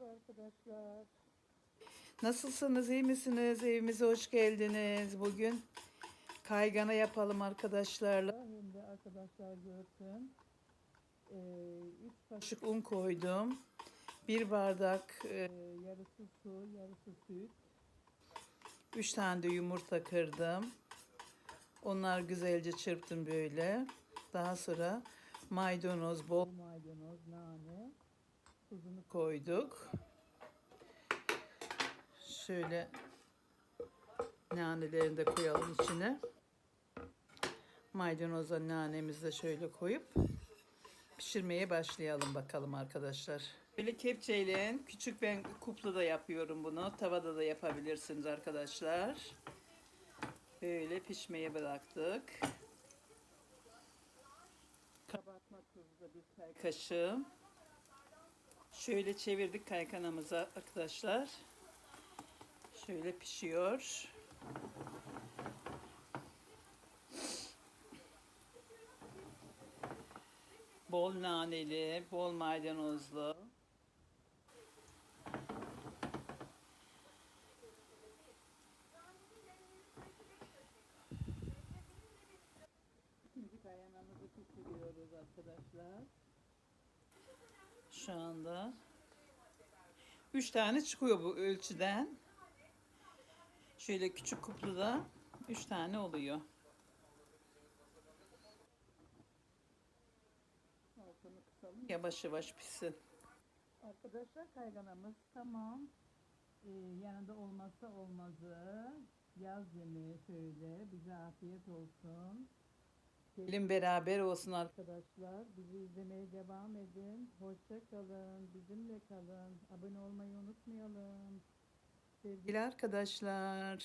Merhaba arkadaşlar. Nasılsınız, iyi misiniz? Evimize hoş geldiniz. Bugün kaygana yapalım arkadaşlarla. Hem de arkadaşlar görsün. Ee, üç Kaşık un koydum. Bir bardak, e, e, yarısı su, yarısı süt. üç tane de yumurta kırdım. Onlar güzelce çırptım böyle. Daha sonra maydanoz, bol Bol maydanoz, nane. Tuzunu koyduk. Şöyle nanelerini de koyalım içine. Maydanoza nanemizi de şöyle koyup pişirmeye başlayalım bakalım arkadaşlar. Böyle kepçeyle küçük ben kuplu da yapıyorum bunu. Tavada da yapabilirsiniz arkadaşlar. Böyle pişmeye bıraktık. Kabartma tuzu da bir kaşığı. Şöyle çevirdik kaykanamıza arkadaşlar. Şöyle pişiyor. Bol naneli, bol maydanozlu. Şimdi kayanamızı pişiriyoruz arkadaşlar. Şu anda. Üç tane çıkıyor bu ölçüden. Şöyle küçük kupluda üç tane oluyor. Yavaş yavaş pişsin. Arkadaşlar kayganamız tamam. Ee, yanında olmazsa olmazı. Yaz yemeği şöyle. Bize afiyet olsun. Gelin beraber olsun arkadaşlar. Bizi izlemeye devam edin. Hoşça kalın. Bizimle kalın. Abone olmayı unutmayalım. Sevgili arkadaşlar.